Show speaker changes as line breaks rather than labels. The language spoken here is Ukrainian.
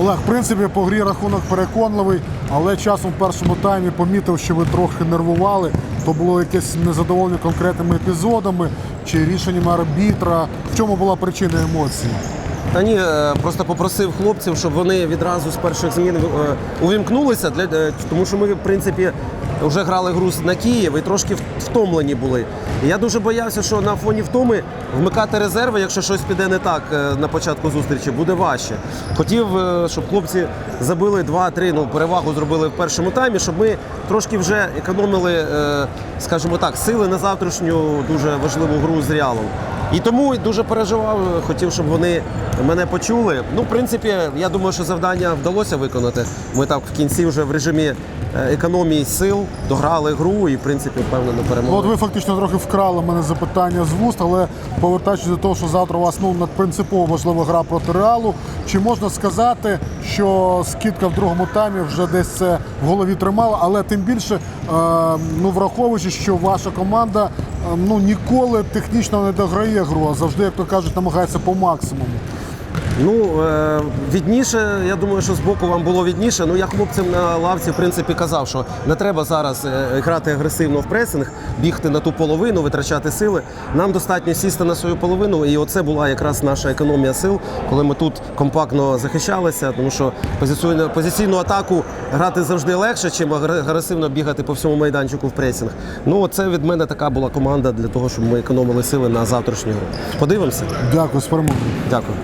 Олег, в принципі, по грі рахунок переконливий, але часом в першому таймі помітив, що ви трохи нервували. То було якесь незадоволення конкретними епізодами чи рішеннями арбітра. В чому була причина емоцій?
Та ні, е, просто попросив хлопців, щоб вони відразу з перших змін е, увімкнулися, для, е, тому що ми, в принципі, вже грали гру на Київ і трошки втомлені були. І я дуже боявся, що на фоні втоми вмикати резерви, якщо щось піде не так е, на початку зустрічі, буде важче. Хотів, е, щоб хлопці забили 2-3, ну перевагу зробили в першому таймі, щоб ми трошки вже економили, е, скажімо так, сили на завтрашню дуже важливу гру з Реалом. І тому дуже переживав, хотів, щоб вони мене почули. Ну, в принципі, я думаю, що завдання вдалося виконати. Ми так в кінці вже в режимі економії сил дограли гру і, в принципі, впевнено
Ну, от ви фактично трохи вкрали мене запитання з вуст, але повертаючись до того, що завтра у вас ну надпринципово важлива гра проти реалу. Чи можна сказати, що скидка в другому таймі вже десь це в голові тримала, але тим більше, е, ну враховуючи, що ваша команда е, ну ніколи технічно не дограє гру, а завжди, як то кажуть, намагається по максимуму.
Ну, е, відніше, я думаю, що збоку вам було відніше. Ну, я хлопцям на лавці, в принципі, казав, що не треба зараз е, грати агресивно в пресинг, бігти на ту половину, витрачати сили. Нам достатньо сісти на свою половину, і оце була якраз наша економія сил, коли ми тут компактно захищалися, тому що позиційну, позиційну атаку грати завжди легше, чим агресивно бігати по всьому майданчику в пресинг. Ну, це від мене така була команда для того, щоб ми економили сили на завтрашню гру. Подивимося.
Дякую з.
Дякую.